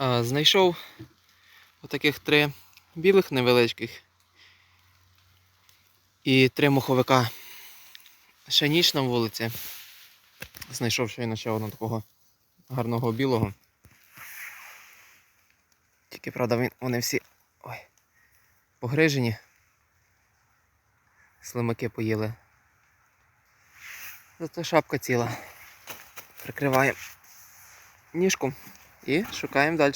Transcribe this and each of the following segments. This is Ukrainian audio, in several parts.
Знайшов отаких три білих невеличких і три моховика. Ще ніч на вулиці. Знайшов щойно ще одного такого гарного білого. Тільки, правда, вони всі ой, погрижені. Слимаки поїли. Зато шапка ціла. Прикриваємо ніжку і шукаємо далі.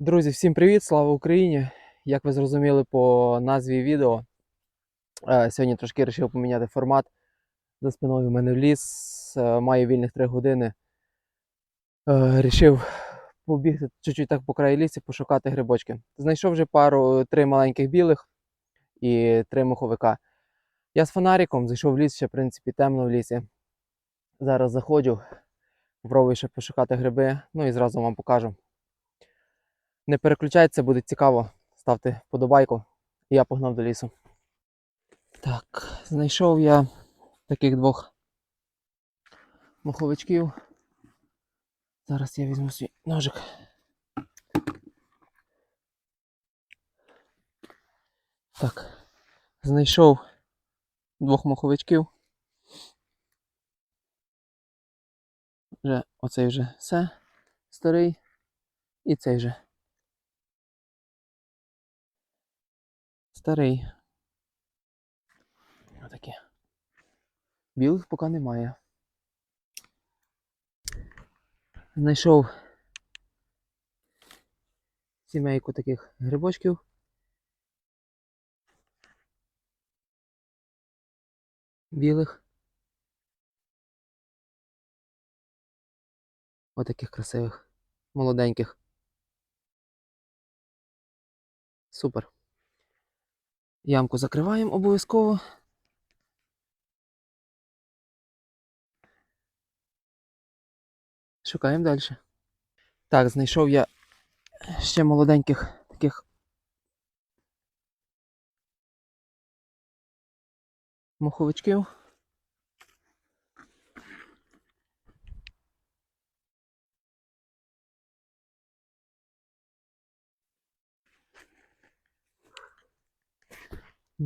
Друзі, всім привіт! Слава Україні! Як ви зрозуміли по назві відео, е, сьогодні трошки вирішив поміняти формат. За спиною в мене в ліс, е, маю вільних 3 години. Е, Рішив побігти чуть-чуть так по краю лісі, пошукати грибочки. Знайшов вже пару, три маленьких білих і три моховика. Я з фонариком зайшов в ліс, ще в принципі темно в лісі. Зараз заходжу, пробую ще пошукати гриби, ну і зразу вам покажу. Не переключайтеся, буде цікаво. Ставте вподобайку. І я погнав до лісу. Так, знайшов я таких двох моховичків. Зараз я візьму свій ножик. Так, знайшов двох моховичків. Вже оцей вже все старий. І цей же. Старий. Отакі. Білих поки немає. Знайшов сімейку таких грибочків. Білих. Отаких красивих, молоденьких. Супер. Ямку закриваємо обов'язково. Шукаємо далі. Так, знайшов я ще молоденьких таких моховичків.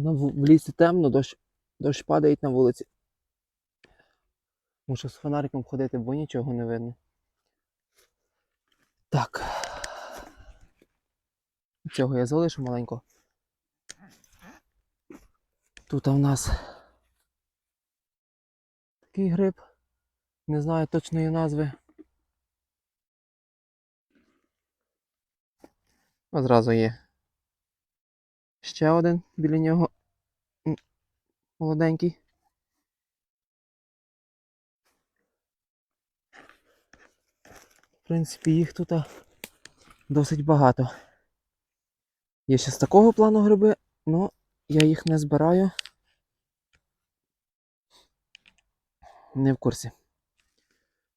В лісі темно, дощ, дощ падає на вулиці. Мушу з фонариком ходити, бо нічого не видно. Так. Цього я залишу маленько. Тут у нас такий гриб. Не знаю точної назви. Одразу є. Ще один біля нього молоденький. В принципі, їх тут досить багато. Є ще з такого плану гриби, але я їх не збираю. Не в курсі.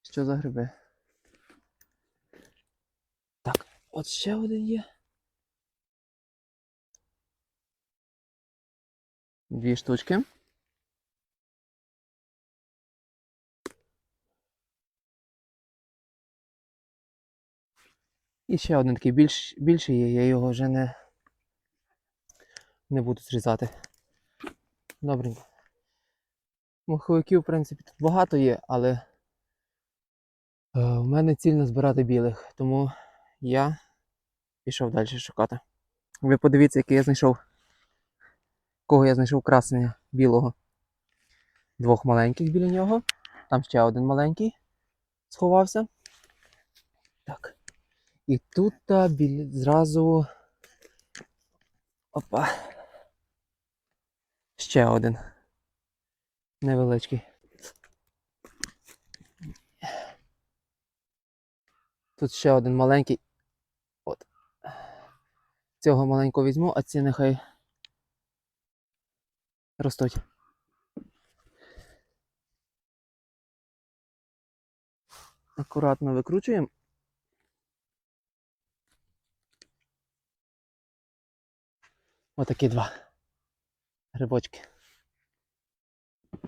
Що за гриби? Так, от ще один є. Дві штучки. І ще один такий більш, більший є, я його вже не, не буду зрізати. Добренько. Маховиків, в принципі, тут багато є, але е, в мене ціль назбирати білих, тому я пішов далі шукати. Ви подивіться, який я знайшов. Кого я знайшов красення білого. Двох маленьких біля нього. Там ще один маленький сховався. Так. І тут біль... зразу. Опа. Ще один. Невеличкий. Тут ще один маленький. От. Цього маленького візьму, а ці нехай ростуть. Акуратно викручуємо. Отакі два грибочки.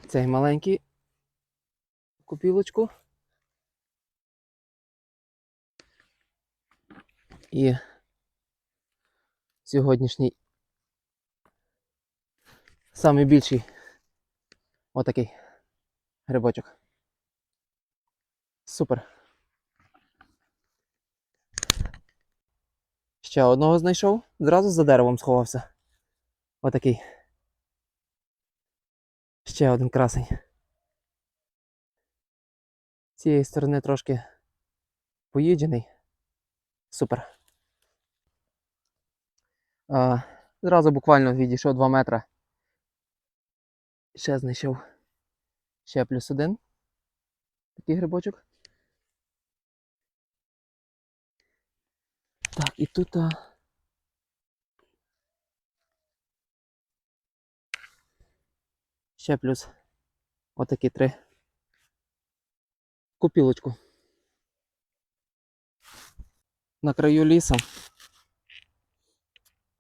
Цей маленький купілочку. І сьогоднішній самий більший отакий грибочок. Супер. Ще одного знайшов, зразу за деревом сховався. Отакий. Ще один красень. З цієї сторони трошки поїджений. Супер. А, зразу буквально відійшов 2 метри. Ще знайшов ще плюс один. Такий грибочок. Так, і тут. А... Ще плюс отакі три. Купілочку. На краю лісу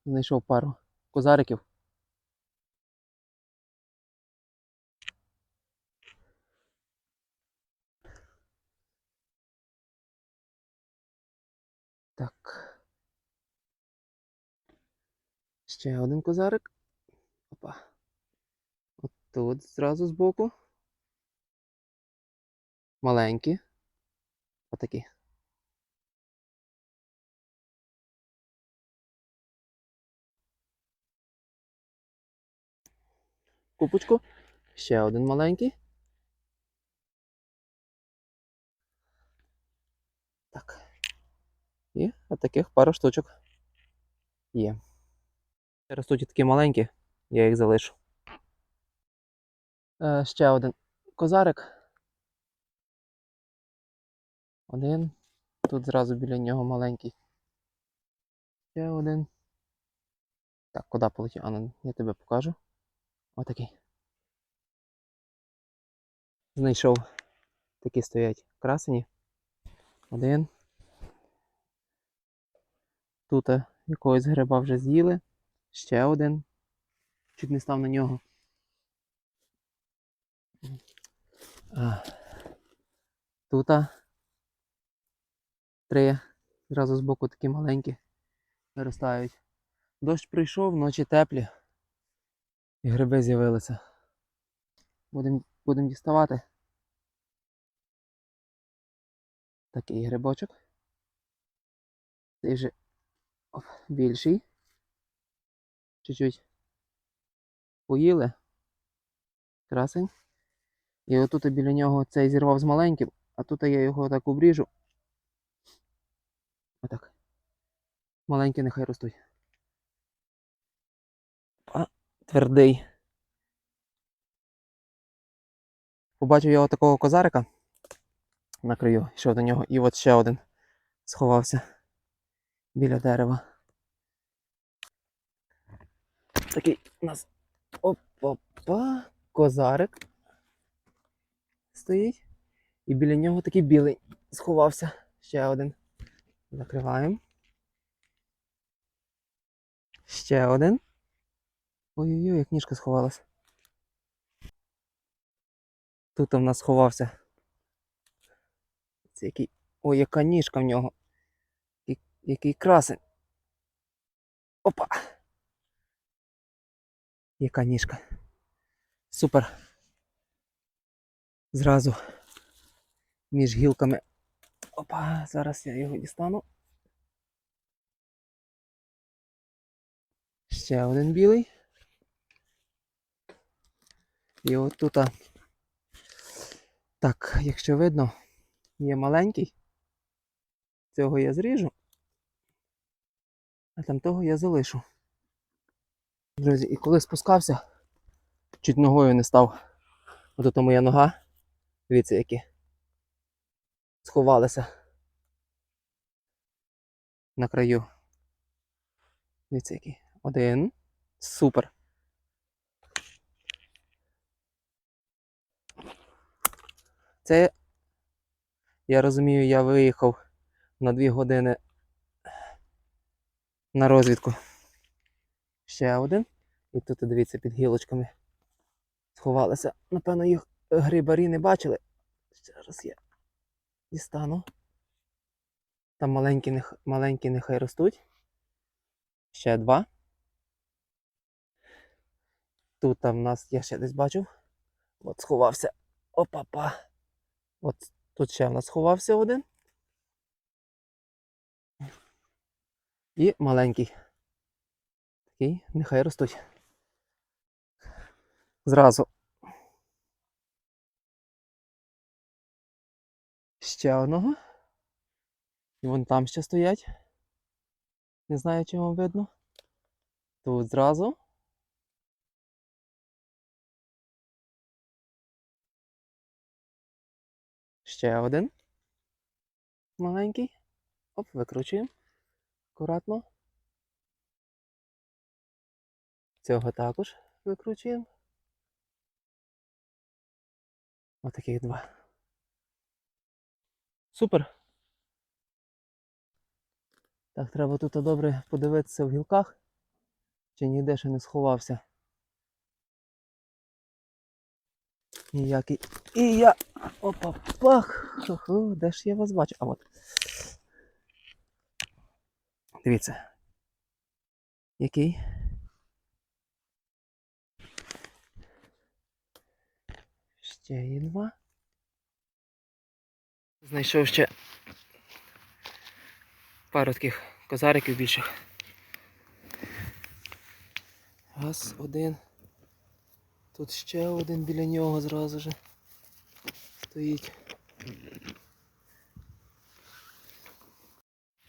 знайшов пару козариків. Так. Ще один козарик. Опа. От тут зразу збоку. Маленькі. Отакі. Купочку. Ще один маленький. Так. І отаких пару штучок є. Ростуть такі маленькі, я їх залишу. Е, ще один козарик. Один. Тут зразу біля нього маленький. Ще один. Так, куди полетів? А, ну, я тебе покажу. Отакий. Знайшов. Такі стоять красені. Один. Тут е, якогось гриба вже з'їли. Ще один. Чуть не став на нього. Тут три. Зразу збоку такі маленькі виростають. Дощ прийшов, ночі теплі. І гриби з'явилися. Будемо будем діставати. Такий грибочок. Цей вже більший. Чуть-чуть поїли. Красень. І отут біля нього цей зірвав з маленьким, а тут я його так обріжу. Отак. Маленькі нехай ростуть. А, твердий. Побачив я отакого козарика на краю, йшов до нього, і от ще один сховався біля дерева. Такий у нас опа-па, козарик стоїть. І біля нього такий білий сховався. Ще один. Закриваємо. Ще один. Ой-ой-ой, як ніжка сховалась. Тут у нас сховався. Це який. Ой, яка ніжка в нього. Який красень. Опа! Яка ніжка. Супер. Зразу між гілками. Опа, зараз я його дістану. Ще один білий. І от тут. Так, якщо видно, є маленький. Цього я зріжу. А там того я залишу. Друзі, і коли спускався, чуть ногою не став. Ото то моя нога. Дивіться, які сховалися на краю. Дивіться, які. Один. Супер. Це, я розумію, я виїхав на дві години на розвідку. Ще один. І тут, дивіться, під гілочками сховалися. Напевно, їх грибарі не бачили. Зараз я дістану. Там маленькі, маленькі нехай ростуть. Ще два. Тут там в нас я ще десь бачив. От сховався. Опа-па. От тут ще в нас сховався один. І маленький. Такий, нехай ростуть. Зразу. Ще одного. І вон там ще стоять. Не знаю, чи вам видно. Тут зразу. Ще один. Маленький. Оп, викручуємо. Акуратно. Цього також викручуємо. Отаких два. Супер. Так, треба тут добре подивитися в гілках, чи ніде ще не сховався. Ніякий. І я. Опа, пах! Ху-ху, де ж я вас бачу? А от. Дивіться. Який? Ще є два. Знайшов ще пару таких козариків більших. Раз, один. Тут ще один біля нього зразу же стоїть.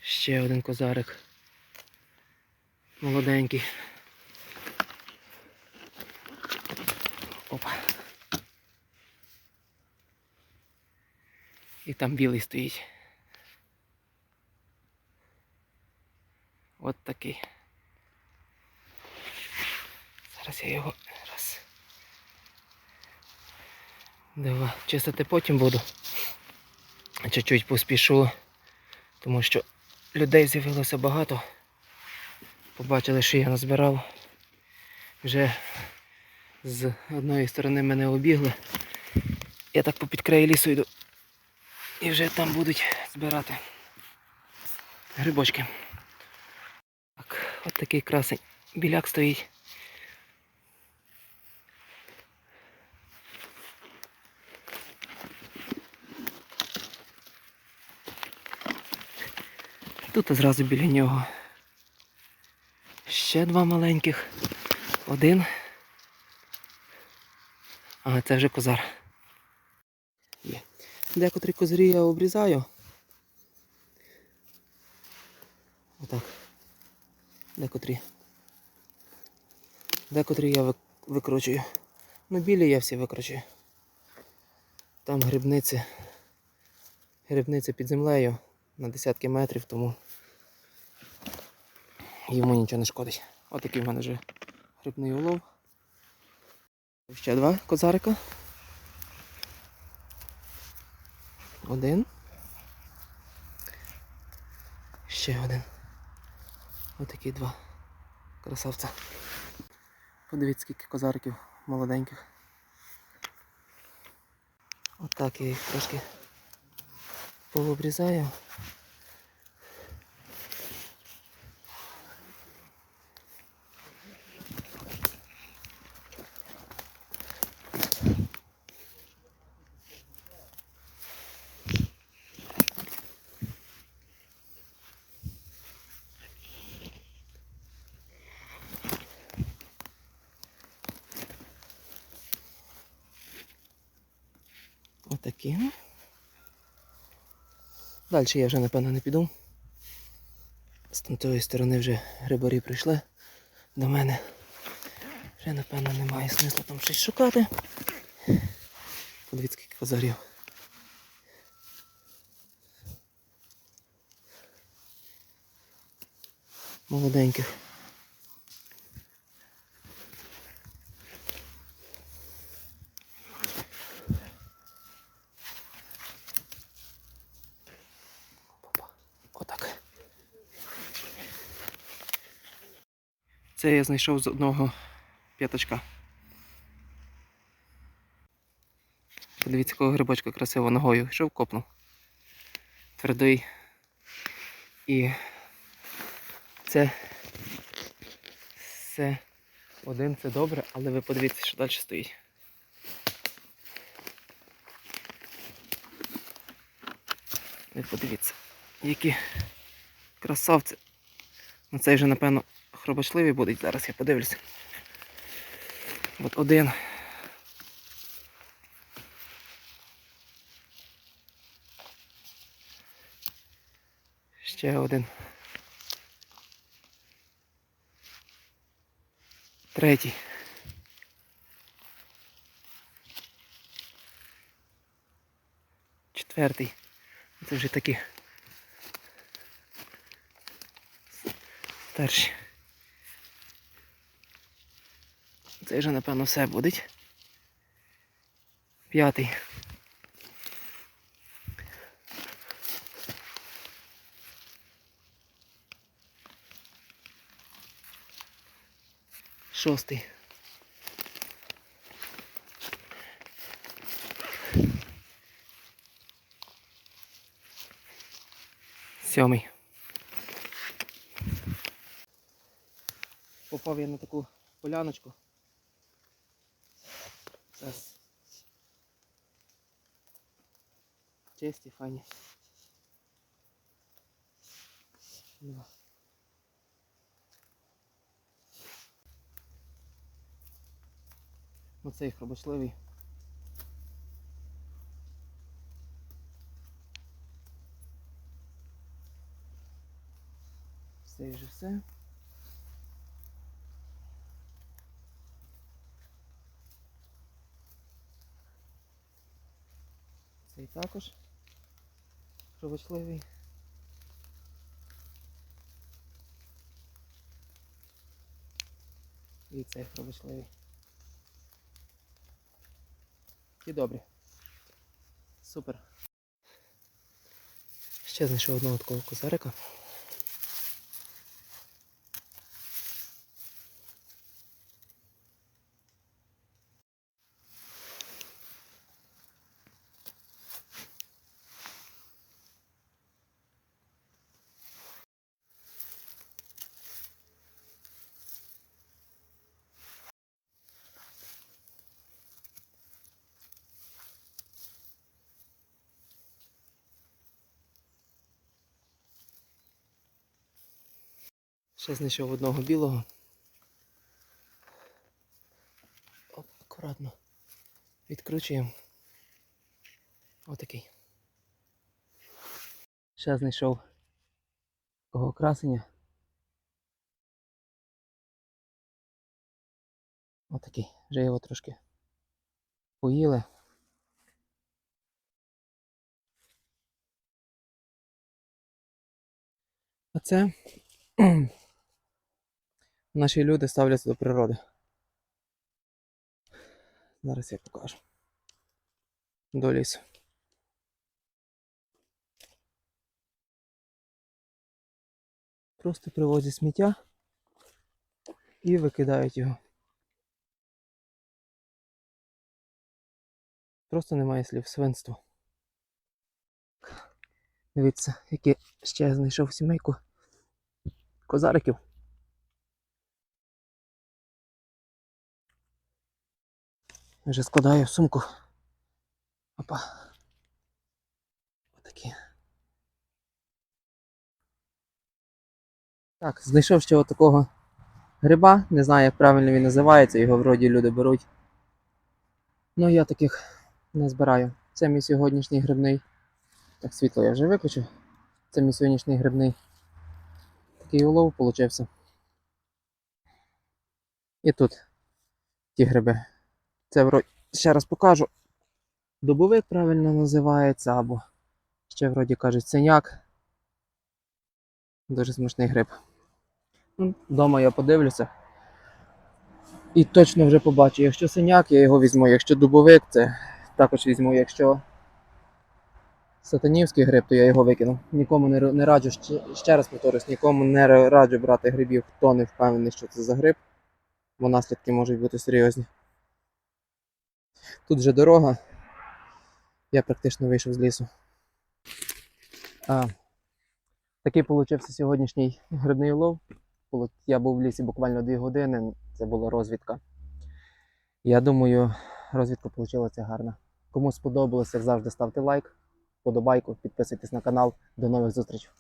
Ще один козарик. Молоденький. Опа. І там білий стоїть. От такий. Зараз я його раз. Два. Чистити потім буду. Чуть-чуть поспішу, тому що людей з'явилося багато. Побачили, що я назбирав. Вже з одної сторони мене обігли. Я так попід край лісу йду. І вже там будуть збирати грибочки. Так, от такий красень біляк стоїть. Тут зразу біля нього. Ще два маленьких. Один. А, це вже козар. Декотрі козирі я обрізаю. Отак. Декотрі. Декотрі я викручую. Ну, білі я всі викручую. Там грибниці. Грибниця під землею на десятки метрів, тому йому нічого не шкодить. Отакий в мене вже грибний улов. Ще два козарика. Один. Ще один. Отакі два красавця. Подивіться, скільки козариків молоденьких. Отак я їх трошки пообрізаю. Отакі. Далі я вже напевно не піду. З тої сторони вже грибарі прийшли до мене. Вже напевно немає смислу там щось шукати. Подивіться, скільки козарів. Молоденьких. Це я знайшов з одного п'ятачка. Подивіться, якого грибочка красиво ногою. Йшов копнув. Твердий. І це все один це добре, але ви подивіться, що далі стоїть. Ви подивіться, які красавці. Ну цей вже, напевно, хробочливий буде. Зараз я подивлюся. От один. Ще один. Третій. Четвертий. Це вже такі. Старші. Це вже, напевно, все буде. П'ятий. Шостий. Сьомий. Попав я на таку поляночку. Зараз. Чисті, файні. Два. Оцей хробочливий. Це вже все. Цей також хробочливий. І цей хробочливий. І добрі. Супер. Ще знайшов одного такого козарика. Ще знайшов одного білого. Оп, акуратно. Відкручуємо. Отакий. Ще знайшов такого красення. Отакий. Вже його трошки поїли. А це наші люди ставляться до природи. Зараз я покажу. До лісу. Просто привозять сміття і викидають його. Просто немає слів свинство. Дивіться, яке ще знайшов сімейку козариків. Вже складаю в сумку. Опа. Отакі. Так, знайшов ще отакого гриба. Не знаю, як правильно він називається, його вроді люди беруть. Ну я таких не збираю. Це мій сьогоднішній грибний. Так, світло я вже виключив. Це мій сьогоднішній грибний. Такий улов получився. І тут ті гриби. Це ще раз покажу. Дубовик правильно називається, або ще вроді кажуть синяк. Дуже смачний гриб. Ну, Дома я подивлюся. І точно вже побачу. Якщо синяк, я його візьму. Якщо дубовик, це також візьму. Якщо сатанівський гриб, то я його викину. Нікому не, не раджу, ще, ще раз повторюсь, нікому не раджу брати грибів, хто не впевнений, що це за гриб, бо наслідки можуть бути серйозні. Тут вже дорога. Я практично вийшов з лісу. А, Такий получився сьогоднішній грибний улов. Я був в лісі буквально 2 години. Це була розвідка. Я думаю, розвідка вийшла гарна. Кому сподобалось, як завжди, ставте лайк, подобайку, підписуйтесь на канал. До нових зустрічей.